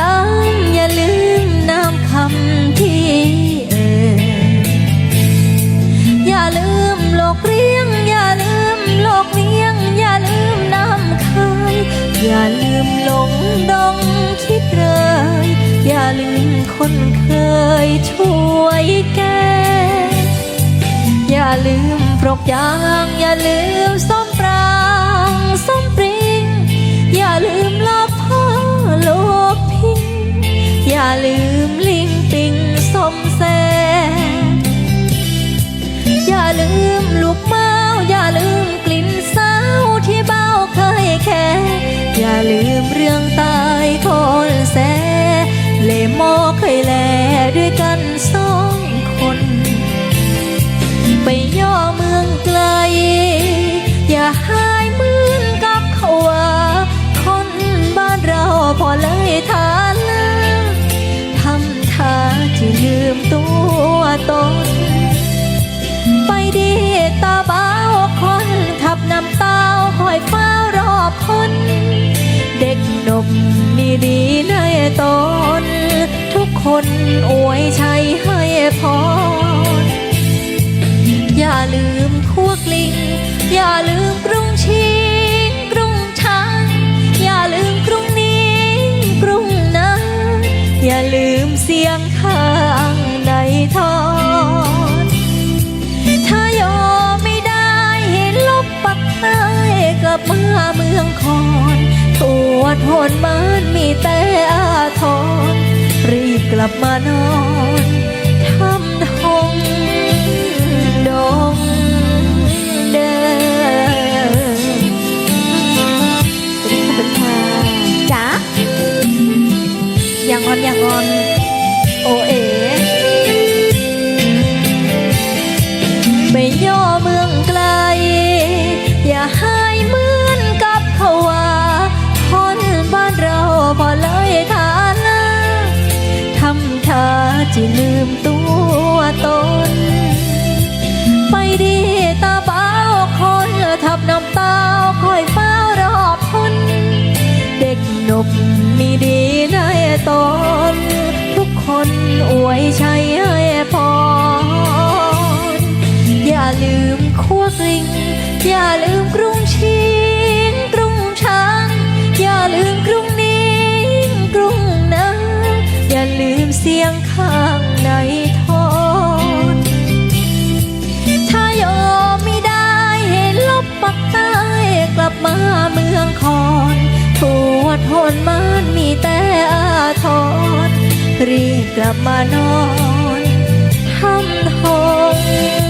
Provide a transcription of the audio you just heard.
ตามอย่าลืมน้ำคำที่เอ่ยอย่าลืมโลกเรียง อย่าลืมโลกเวียง อย่าลืมน้ำคายอย่าลืมหลงดงคิดเลย อย่าลืมคนเคยช่วยแก้อย่าลืมปรกยาง อย่าลืมส้มปรา ด้วยกันสองคน ไปย่อเมืองไกล อย่าหายเหมือนกับเขาว่าคนบ้านเราพอเลยฐานะทำท่าจะลืมตัวตน ไปดีตาบ้าวคนขับนำเต้าคอยเฝ้ารอบคนเด็กหนุ่มมีดีในตน นอวยชัยให้พรอย่าลืมพวกลิง อย่าลืมกรุงชิงกรุงช้างอย่าลืมกรุงนี้กรุงนาอย่าลืมเสียงข้างในทอนถ้ายอมไม่ได้เห็นลบปักใต้กลับมาเมืองคอนตัวทนมันมีแต่ ลับมานอนทำทงดงเดิมสวัสดีค่ะเป็นค่ะจ๋าอย่างอนอย่างอน โอเอ๋ ท่าจะลืมตัวตน ไปดีตาเบ้าคนทับน้ำตาคอยเฝ้ารอบทนเด็กหนุ่มมีดีในตน กลับมานอนทำทง